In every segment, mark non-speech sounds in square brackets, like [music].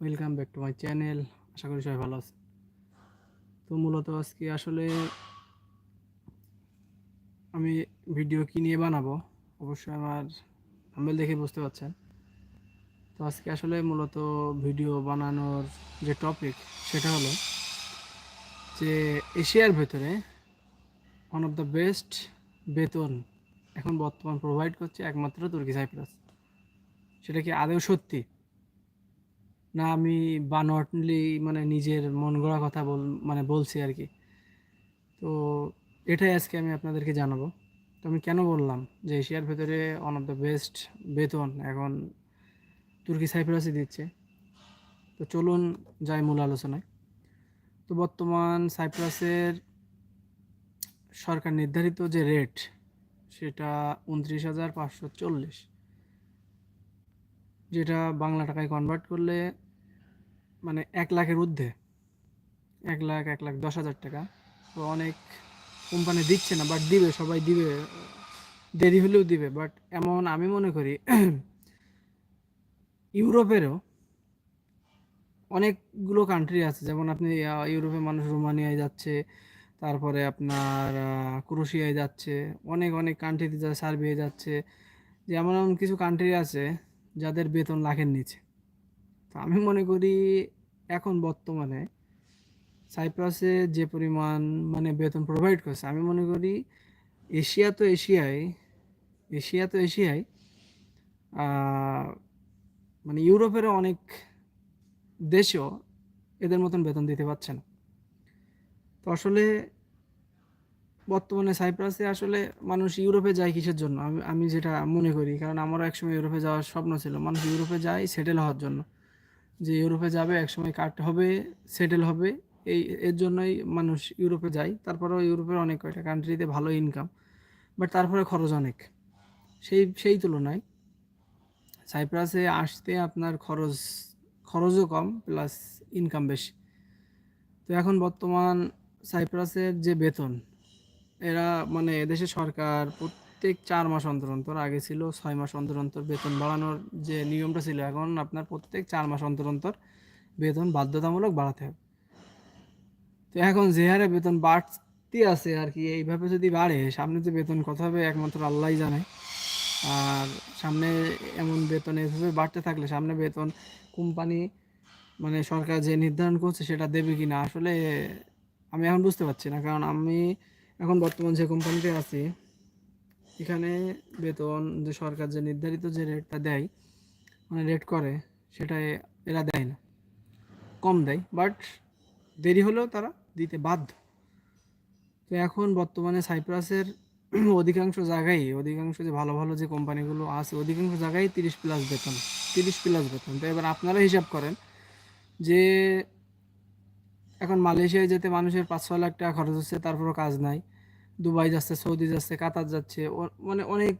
Welcome back to my channel আশা করি সবাই ভালো আছে তো মূলত আজকে আসলে আমি ভিডিও কি নিয়ে বানাবো? অবশ্যই আমার থাম্বনেল দেখে বুঝতে পারছেন। তো আজকে আসলে মূলত ভিডিও বানানোর যে টপিক সেটা হলো যে এশিয়ার ভেতরে ওয়ান অফ দ্য বেস্ট বেতন এখন বর্তমান প্রোভাইড করছে একমাত্র তুর্কি সাইপ্রাস। সেটা কি আদৌ সত্যি? না, আমি বানোয়াটলি মানে নিজের মন গড়া কথা বল মানে বলছি আর কি। তো এটাই আজকে আমি আপনাদেরকে জানাব। তো আমি কেন বললাম যে এশিয়ার ভেতরে ওয়ান অফ দ্য বেস্ট বেতন এখন তুর্কি সাইপ্রাসই দিচ্ছে। তো চলুন যাই মূল আলোচনায়। তো বর্তমান সাইপ্রাসের সরকার নির্ধারিত যে রেট সেটা উনত্রিশ হাজার পাঁচশো চল্লিশ। যেটা বাংলা টাকায় কনভার্ট করলে মানে এক লাখের ঊর্ধ্বে। এক লাখ এক লাখ দশ হাজার টাকা। তো অনেক কোম্পানি দিচ্ছে না বাট দিবে, সবাই দিবে। দেরি হলেও দিবে বাট এমন আমি মনে করি [clears throat] ইউরোপেরও অনেকগুলো কান্ট্রি আছে। যেমন আপনি ইউরোপে মানুষ রোমানিয়ায় যাচ্ছে, তারপরে আপনার ক্রোশিয়ায় যাচ্ছে, অনেক অনেক কান্ট্রিতে যা, সার্বিয়ায় যাচ্ছে। যেমন, এমন কিছু কান্ট্রি আছে যাদের বেতন লাখের নিচে। তো আমি মনে করি এখন বর্তমানে সাইপ্রাসে যে পরিমাণ মানে বেতন প্রোভাইড করছে, আমি মনে করি এশিয়া তো এশিয়ায় এশিয়া তো এশিয়ায় মানে ইউরোপেরও অনেক দেশও এদের মতন বেতন দিতে পারছে না। তো আসলে বর্তমানে সাইপ্রাসে আসলে মানুষ ইউরোপে যায় কিসের জন্য? আমি যেটা মনে করি, কারণ আমারও একসময় ইউরোপে যাওয়ার স্বপ্ন ছিল। মানুষ ইউরোপে যায় সেটেল হওয়ার জন্য। যে ইউরোপে যাবে, একসময় কাট হবে সেটেল হবে, এই, এর জন্যই মানুষ ইউরোপে যায়। তারপরেও ইউরোপের অনেক কয়টা কান্ট্রিতে ভালো ইনকাম বাট তারপরে খরচ অনেক। সেই সেই তুলনায় সাইপ্রাসে আসতে আপনার খরচ, খরচও কম প্লাস ইনকাম বেশি। তো এখন বর্তমান সাইপ্রাসের যে বেতন এরা মানে এদেশের সরকার প্রত্যেক চার মাস অন্তর অন্তর, আগে ছিল ছয় মাস অন্তর অন্তর বেতন বাড়ানোর যে নিয়মটা ছিল, এখন আপনার প্রত্যেক চার মাস অন্তর অন্তর বেতন বাধ্যতামূলক বাড়াতে হবে। তো এখন যে হারে বেতন বাড়তি আছে আর কি, এইভাবে যদি বাড়ে, সামনে যে বেতন কত হবে একমাত্র আল্লাহই জানে। আর সামনে এমন বেতন এভাবে বাড়তে থাকলে, সামনে বেতন কোম্পানি মানে সরকার যে নির্ধারণ করছে সেটা দেবে কি না আসলে আমি এখন বুঝতে পারছি না। কারণ আমি এখন বর্তমান যে কোম্পানিতে আছি, এখানে বেতন যে সরকার যে নির্ধারিত যে রেটটা দেয় মানে রেট করে, সেটা এরা দেয় না। কম দেয় বাট দেরি হলেও তারা দিতে বাধ্য। তো এখন বর্তমানে সাইপ্রাসের [clears throat] অধিকাংশ জায়গায়, অধিকাংশ যে ভালো ভালো যে কোম্পানিগুলো আছে, অধিকাংশ জায়গায় তিরিশ প্লাস বেতন, তিরিশ প্লাস বেতন। তো এবার আপনারা হিসাব করেন যে এখন মালয়েশিয়ায় যেতে মানুষের পাঁচ ছয় লাখ টাকা খরচ হচ্ছে, তারপরও কাজ নাই। দুবাই যাচ্ছে, সৌদি যাচ্ছে, কাতার যাচ্ছে মানে অনেক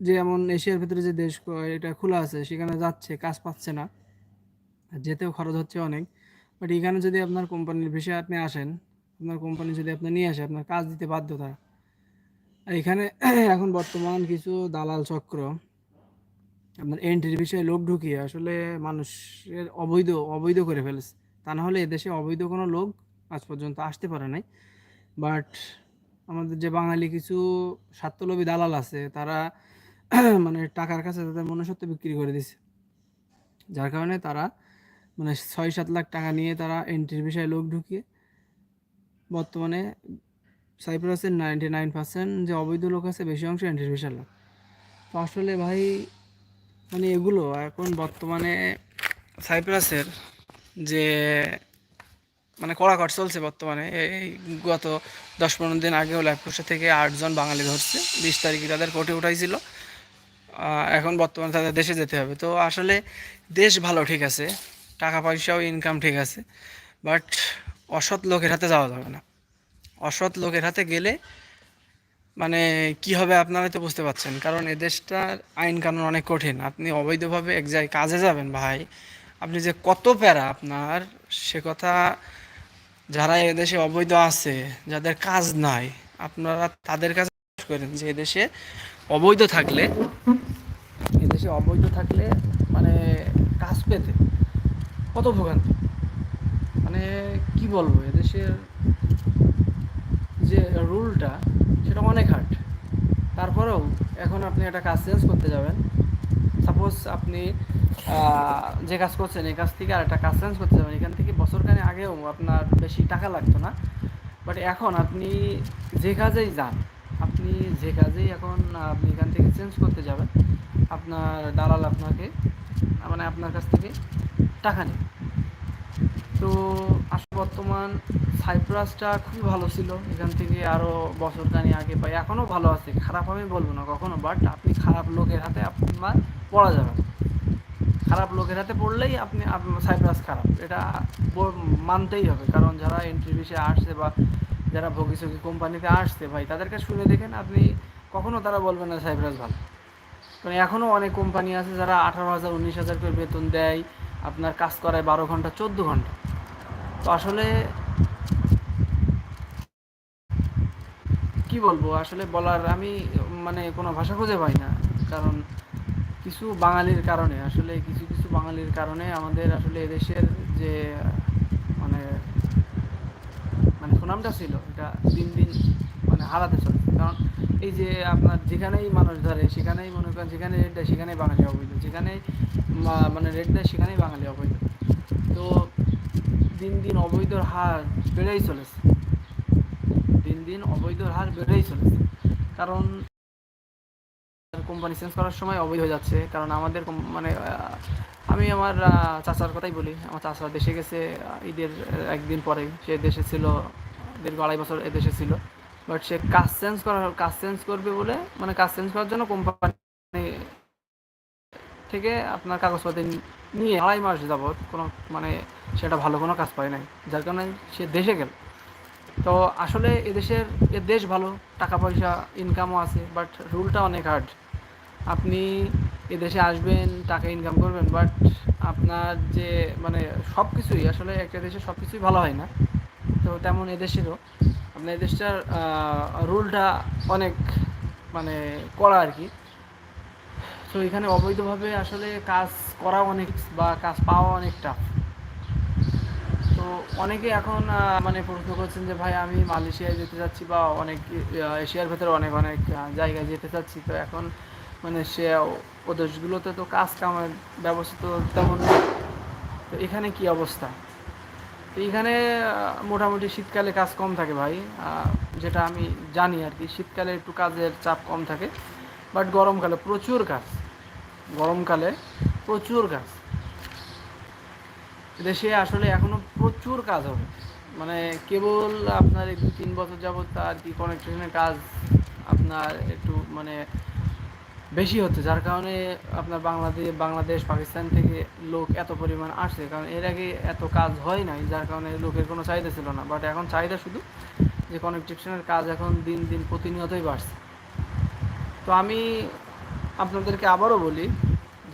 যে এমন এশিয়ার ভিতরে যে দেশ এটা খোলা আছে, সেখানে যাচ্ছে, কাজ পাচ্ছে না। যেতেও খরচ হচ্ছে অনেক। বাট এখানে যদি আপনার কোম্পানির বিষয়ে আপনি আসেন, আপনার কোম্পানি যদি আপনি নিয়ে আসে আপনার কাজ দিতে বাধ্য তারা। আর এখানে [clears throat] এখন বর্তমান কিছু দালাল চক্র, আপনার এন্ট্রির বিষয়ে লোক ঢুকিয়ে আসলে মানুষের অবৈধ অবৈধ করে ফেলেছে। তা না হলে এদেশে অবৈধ কোনো লোক আজ পর্যন্ত আসতে পারে নাই। বাট আমাদের যে বাঙালি কিছু স্বার্থলোভী দালাল আছে, তারা [clears throat] মানে টাকার কাছে তাদের মনুষ্যত্ব বিক্রি করে দিছে। যার কারণে তারা মানে ছয় সাত লাখ টাকা নিয়ে তারা এন্ট্রির বিষয়ে লোক ঢুকিয়ে বর্তমানে সাইপ্রাসের নাইনটি নাইন পার্সেন্ট যে অবৈধ লোক আছে, বেশি অংশ এন্ট্রির বিষয় লোক তো আসলে ভাই মানে এগুলো এখন বর্তমানে সাইপ্রাসের যে মানে কড়াকড় চলছে বর্তমানে। এই গত দশ পনেরো দিন আগেও ল্যাপটপসা থেকে আটজন বাঙালি ধরছে। বিশ তারিখে তাদের কোর্টে উঠাইছিল। এখন বর্তমানে তাদের দেশে যেতে হবে। তো আসলে দেশ ভালো ঠিক আছে, টাকা পয়সাও ইনকাম ঠিক আছে বাট অসৎ লোকের হাতে যাওয়া যাবে না। অসৎ লোকের হাতে গেলে মানে কি হবে আপনারা তো বুঝতে পারছেন। কারণ এ দেশটার আইন কানুন অনেক কঠিন। আপনি অবৈধভাবে এক জায়গায় কাজে যাবেন ভাই আপনি যে কত প্যারা আপনার, সে কথা যারা এদেশে অবৈধ আছে, যাদের কাজ নাই, আপনারা তাদের কাছে করেন যে এদেশে অবৈধ থাকলে এদেশে অবৈধ থাকলে মানে কাজ পেতে। কত ভোগান্তি। মানে কি বলব এদেশের যে রুলটা, সেটা অনেক হার্ড তারপরেও এখন আপনি একটা কাজ চেঞ্জ করতে যাবেন। সাপোজ আপনি যে কাজ করছেন, এই কাজ থেকে আর একটা কাজ চেঞ্জ করতে যাবেন। এখান থেকে বছরখানে আগেও আপনার বেশি টাকা লাগতো না। বাট এখন আপনি যে কাজেই যান, আপনি যে কাজেই এখন, আপনি এখান থেকে চেঞ্জ করতে যাবেন, আপনার দালাল আপনাকে মানে আপনার কাছ থেকে টাকা নেই তো আসলে বর্তমান সাইপ্রাসটা খুবই ভালো ছিল। এখান থেকে আরও বছর খানি আগে পাই এখনও ভালো আছে। খারাপ আমি বলব না কখনো বাট আপনি খারাপ লোকের হাতে আপনার পড়া যাবে। খারাপ লোকের হাতে পড়লেই আপনি, আপ- সাইপ্রাস খারাপ। এটা মানতেই হবে। কারণ যারা এন্ট্রি বিষে আসছে বা যারা ভোগিসকি কোম্পানিতে আসছে, ভাই, তাদেরকে শুনে দেখেন আপনি কখনো তারা বলবেন না সাইপ্রাস ভালো। কারণ এখনও অনেক কোম্পানি আছে যারা আঠারো হাজার, উনিশ হাজার করে বেতন দেয়, আপনার কাজ করায় বারো ঘণ্টা, চোদ্দ ঘণ্টা। তো আসলে কি বলব? আসলে বলার আমি মানে কোনো ভাষা খুঁজে পাই না। কারণ কিছু বাঙালির কারণে, আসলে কিছু কিছু বাঙালির কারণে আমাদের আসলে এদেশের যে মানে মানে সুনামটা ছিল, এটা দিন দিন মানে হারাতে চলছে। কারণ এই যে আপনার যেখানেই মানুষ ধরে, সেখানেই মনে করেন যেখানে রেট দেয়, সেখানেই বাঙালি অবৈধ। যেখানেই মানে রেট দেয়, সেখানেই বাঙালি অবৈধ। তো দিন দিন অবৈধর হার বেড়েই চলেছে। দিন দিন অবৈধর হার বেড়েই চলেছে। কারণ কোম্পানি চেঞ্জ করার সময় অবৈধ হয়ে যাচ্ছে। কারণ আমাদের মানে আমি আমার চাচার কথাই বলি। আমার চাচা দেশে গেছে ঈদের একদিন পরে। সে দেশে ছিল, দীর্ঘ আড়াই বছর এ দেশে ছিল। বাট সে কাজ চেঞ্জ করার, কাজ চেঞ্জ করবে বলে মানে কাজ চেঞ্জ করার জন্য কোম্পানি থেকে আপনার কাগজপত্র নিয়ে আড়াই মাস যাবৎ কোনো মানে সেটা ভালো কোনো কাজ পায় নাই। যার কারণে সে দেশে গেল। তো আসলে এদেশের এ দেশ ভালো, টাকা পয়সা ইনকামও আছে বাট রুলটা অনেক হার্ড আপনি এদেশে আসবেন, টাকা ইনকাম করবেন বাট আপনার যে মানে সব কিছুই আসলে একটা দেশে সব কিছুই ভালো হয় না। তো তেমন এদেশেরও। আপনার এদেশটার রুলটা অনেক মানে করা আর কি। তো এখানে অবৈধভাবে আসলে কাজ করা অনেক, বা কাজ পাওয়া অনেক টাফ তো অনেকে এখন মানে প্রশ্ন করছেন যে, ভাই, আমি মালয়েশিয়ায় যেতে চাচ্ছি বা অনেক এশিয়ার ভেতরে অনেক অনেক জায়গায় যেতে চাচ্ছি। তো এখন মানে সে ও দেশগুলোতে তো কাজ কামের ব্যবস্থা তো তেমন তো এখানে কি অবস্থা? তো এখানে মোটামুটি শীতকালে কাজ কম থাকে ভাই। যেটা আমি জানি আর কি, শীতকালে একটু কাজের চাপ কম থাকে বাট গরমকালে প্রচুর কাজ। গরমকালে প্রচুর কাজ। দেশে আসলে এখনও প্রচুর কাজ হবে। মানে কেবল আপনার দু তিন বছর যাবত আর কি কনেকশনের কাজ আপনার একটু মানে বেশি হচ্ছে, যার কারণে আপনার বাংলাদেশ বাংলাদেশ, পাকিস্তান থেকে লোক এত পরিমাণ আসছে। কারণ এর আগে এত কাজ হয় নাই, যার কারণে লোকের কোনো চাহিদা ছিল না। বাট এখন চাহিদা শুধু যে কনেকট্রিকশনের কাজ এখন দিন দিন প্রতিনিয়তই বাড়ছে। তো আমি আপনাদেরকে আবারও বলি,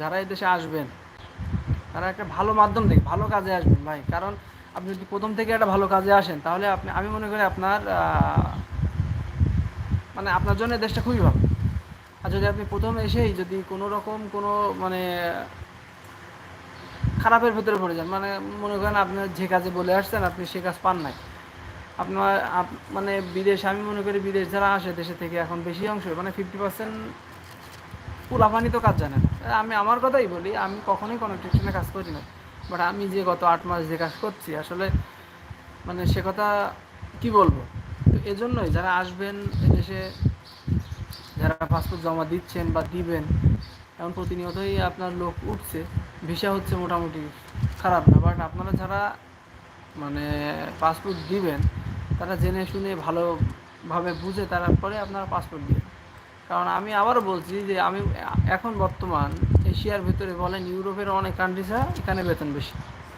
যারা এই দেশে আসবেন, তারা একটা ভালো মাধ্যম থেকে ভালো কাজে আসবেন ভাই। কারণ আপনি যদি প্রথম থেকে একটা ভালো কাজে আসেন, তাহলে আপনি, আমি মনে করি আপনার মানে আপনার জন্য দেশটা খুবই ভালো। আর যদি আপনি প্রথম এসেই যদি কোনো রকম কোনো মানে খারাপের ভেতরে পড়ে যান মানে মনে করেন আপনার যে কাজে বলে আসছেন, আপনি সে কাজ পান নাই। আপনার, আপ- মানে বিদেশ, আমি মনে করি বিদেশ যারা আসে, দেশে থেকে এখন বেশি অংশ মানে ফিফটি পার্সেন্ট পুলাপানি তো কাজ জানে না। আমি আমার কথাই বলি, আমি কখনোই কোনো টিউশনে কাজ করি না। বাট আমি যে গত আট মাস যে কাজ করছি, আসলে মানে সে কথা কি বলব? তো এজন্যই যারা আসবেন এদেশে যারা পাসপোর্ট জমা দিচ্ছেন বা দিবেন এখন প্রতিনিয়তই আপনার লোক উঠছে, ভিসা হচ্ছে মোটামুটি খারাপ না বাট আপনারা যারা মানে পাসপোর্ট দিবেন, তারা জেনে শুনে ভালোভাবে বুঝে তারপরে আপনারা পাসপোর্ট দিবেন। কারণ আমি আবারও বলছি যে আমি এখন বর্তমান এশিয়ার ভিতরে বলেন, ইউরোপের অনেক কান্ট্রিজ এখানে বেতন বেশি।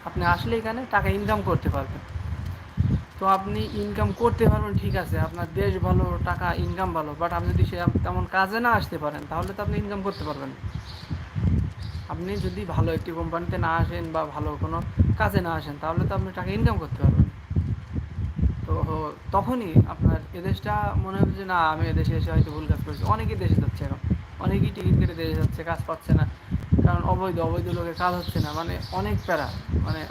আপনি আসলে এখানে টাকা ইনকাম করতে পারবেন। তো আপনি ইনকাম করতে পারবেন, ঠিক আছে। আপনার দেশ ভালো, টাকা ইনকাম ভালো বাট আপনি যদি সে তেমন কাজে না আসতে পারেন, তাহলে তো আপনি ইনকাম করতে পারবেন। আপনি যদি ভালো একটি কোম্পানিতে না আসেন বা ভালো কোনো কাজে না আসেন, তাহলে তো আপনি টাকা ইনকাম করতে পারবেন। তো তখনই আপনার এদেশটা মনে হবে যে, না, আমি এদেশে এসে হয়তো ভুল কাজ করেছি। অনেকেই দেশে যাচ্ছে এখন। অনেকেই টিকিট কেটে দেশে যাচ্ছে, কাজ পাচ্ছে না। কারণ অবৈধ অবৈধ লোকের কাজ হচ্ছে না। মানে অনেক প্যারা। মানে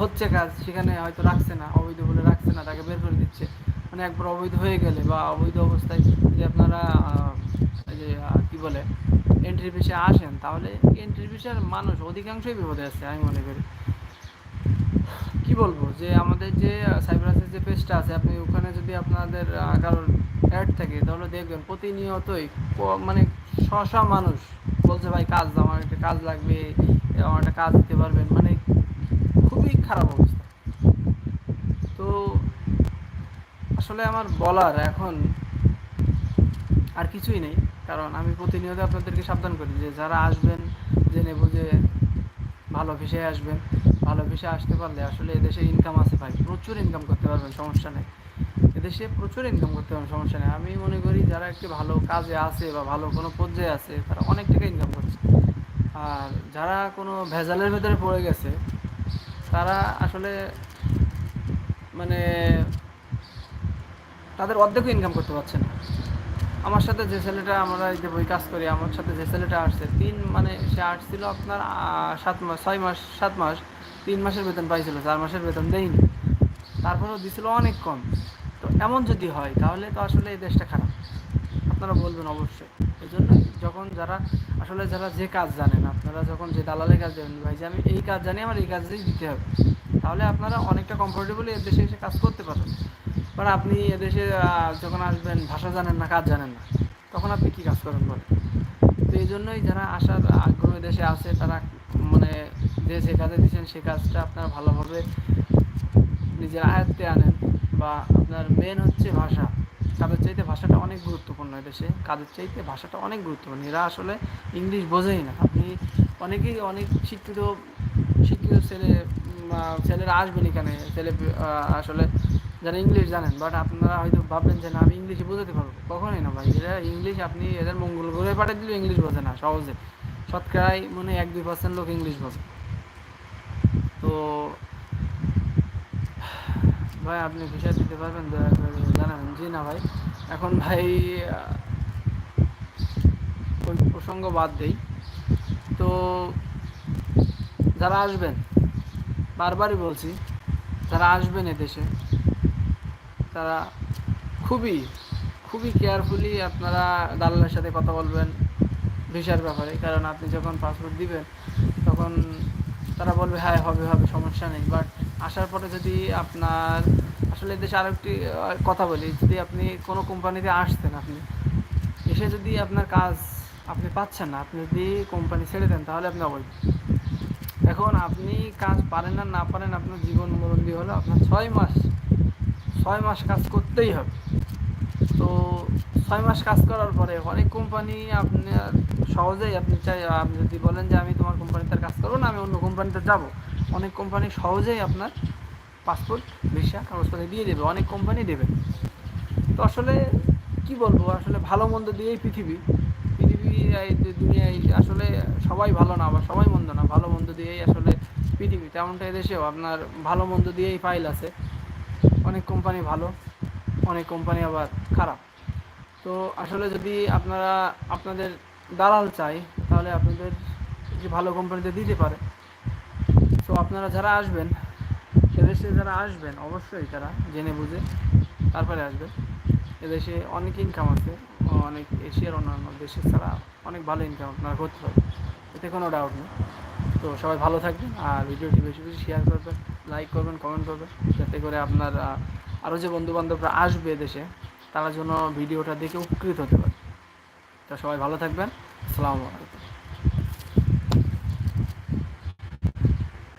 হচ্ছে কাজ, সেখানে হয়তো রাখছে না। অবৈধ বলে না, তাকে বের করে দিচ্ছে। মানে একবার অবৈধ হয়ে গেলে বা অবৈধ অবস্থায় যদি আপনারা যে কি বলে এন্ট্রি পিসে আসেন, তাহলে এন্ট্রি পিসের মানুষ অধিকাংশই বিপদে আছে, আমি মনে করি। কি বলব? যে আমাদের যে সাইপ্রাসের যে পেজটা আছে, আপনি ওখানে যদি আপনাদের কারোর অ্যাড থাকে, তাহলে দেখবেন প্রতিনিয়তই মানে শশা মানুষ বলছে, ভাই, কাজ, আমার একটা কাজ লাগবে, আমার একটা কাজ দিতে পারবেন। মানে খুবই খারাপ অবস্থা তো আসলে আমার বলার এখন আর কিছুই নেই। কারণ আমি প্রতিনিয়ত আপনাদেরকে সাবধান করি যে যারা আসবেন, জেনে বুঝে ভালো ভিসায় আসবেন। ভালো ভিসা আসতে পারলে আসলে এদেশে ইনকাম আছে ভাই। প্রচুর ইনকাম করতে পারবেন, সমস্যা নেই। এদেশে প্রচুর ইনকাম করতে পারবেন, সমস্যা নেই। আমি মনে করি যারা একটি ভালো কাজে আছে বা ভালো কোনো পর্যায়ে আছে, তারা অনেক টাকা ইনকাম করছে। আর যারা কোনো ভেজালের ভেতরে পড়ে গেছে, তারা আসলে মানে তাদের অর্ধেকও ইনকাম করতে পারছে না। আমার সাথে যে ছেলেটা আমরা এই যে বই কাজ করি, আমার সাথে যে ছেলেটা আসছে, তিন মানে সে আসছিল আপনার সাত মাস, ছয় মাস, সাত মাস, তিন মাসের বেতন পাইছিল, চার মাসের বেতন দেয়নি। তারপরেও দিছিল অনেক কম। তো এমন যদি হয়, তাহলে তো আসলে এই দেশটা খারাপ। আপনারা বলবেন অবশ্যই। এই জন্য যখন যারা, আসলে যারা যে কাজ জানেন, আপনারা যখন যে দালালের কাজ জানেন, ভাই যে আমি এই কাজ জানি, আমার এই কাজটাই দিতে হবে। তাহলে আপনারা অনেকটা কমফোর্টেবলি এর দেশে এসে কাজ করতে পারবেন। বাট আপনি এদেশে যখন আসবেন, ভাষা জানেন না, কাজ জানেন না, তখন আপনি কী কাজ করেন বলেন? তো এই জন্যই যারা আসার আগ্রহ দেশে আছে, তারা মানে যে যে কাজে দিচ্ছেন সেই কাজটা আপনার ভালোভাবে নিজের আয়ত্তে আনেন বা আপনার মেন হচ্ছে ভাষা। কাজের চাইতে ভাষাটা অনেক গুরুত্বপূর্ণ দেশে কাজের চাইতে ভাষাটা অনেক গুরুত্বপূর্ণ। এরা আসলে ইংলিশ বোঝেই না। আপনি অনেকেই অনেক শিক্ষিত শিক্ষিত ছেলে ছেলেরা আসবেন এখানে। ছেলে আসলে যারা ইংলিশ জানেন বাট আপনারা হয়তো ভাববেন যে না, আমি ইংলিশে বোঝাতে পারব। কখনোই না ভাই, এরা ইংলিশ আপনি এদের মঙ্গল গ্রহে পাঠিয়ে দিলেও ইংলিশ বোঝে না, সহজে। শতকরাই মনে এক দুই পার্সেন্ট লোক ইংলিশ বোঝে। তো, ভাই, আপনি ভিসা দিতে পারবেন? দয়া করে জানাবেন। জি না ভাই। এখন ভাই ওই প্রসঙ্গ বাদ দেই। তো, যারা আসবেন, বারবারই বলছি, যারা আসবেন এদেশে তারা খুবই খুবই কেয়ারফুলি আপনারা দালালের সাথে কথা বলবেন ভিসার ব্যাপারে। কারণ আপনি যখন পাসপোর্ট দিবেন, তখন তারা বলবে হ্যাঁ হবে হবে, সমস্যা নেই। বাট আসার পরে যদি আপনার, আসলে দেশে আরও একটি কথা বলি, যদি আপনি কোনো কোম্পানিতে আসতেন আপনি, এসে যদি আপনার কাজ আপনি পাচ্ছেন না, আপনি যদি কোম্পানি ছেড়ে দেন, তাহলে আপনি অবৈধ। এখন আপনি কাজ পারেন না না পারেন, আপনার জীবন মরণ দিয়ে হলো আপনার ছয় মাস ছয় মাস কাজ করতেই হবে। তো ছয় মাস কাজ করার পরে অনেক কোম্পানি আপনার সহজেই আপনি চাই, আপনি যদি বলেন যে আমি তোমার কোম্পানিতে কাজ করব না, আমি অন্য কোম্পানিতে যাব। অনেক কোম্পানি সহজেই আপনার পাসপোর্ট ভিসা কাগজপত্র দিয়ে দেবে, অনেক কোম্পানি দেবে। তো আসলে কি বলব, আসলে ভালো মন্দ দিয়েই পৃথিবী। পৃথিবী দুনিয়ায় আসলে সবাই ভালো না বা সবাই মন্দ না। ভালো মন্দ দিয়েই আসলে পৃথিবী। তেমনটা এদেশেও আপনার ভালো মন্দ দিয়েই ফাইল আছে। অনেক কোম্পানি ভালো, অনেক কোম্পানি আবার খারাপ। তো আসলে যদি আপনারা আপনাদের দালাল চাই, তাহলে আপনাদের যে ভালো কোম্পানিতে দিতে পারে। তো আপনারা যারা আসবেন, এদেশে যারা আসবেন, অবশ্যই তারা জেনে বুঝে তারপরে আসবেন। এদেশে অনেক ইনকাম আছে, অনেক এশিয়ার অন্যান্য দেশে ছাড়া অনেক ভালো ইনকাম আপনারা করতে পারবেন। এতে কোনো ডাউট নেই। তো সবাই ভালো থাকবেন, আর ভিডিওটি বেশি বেশি শেয়ার করবেন। লাইক করবেন কমেন্ট করবেন। যাতে করে আপনার আরও যে বন্ধুবান্ধবরা আসবে দেশে, তারা যেন ভিডিওটা দেখে উপকৃত হতে পারে। তা সবাই ভালো থাকবেন। আসসালামু আলাইকুম।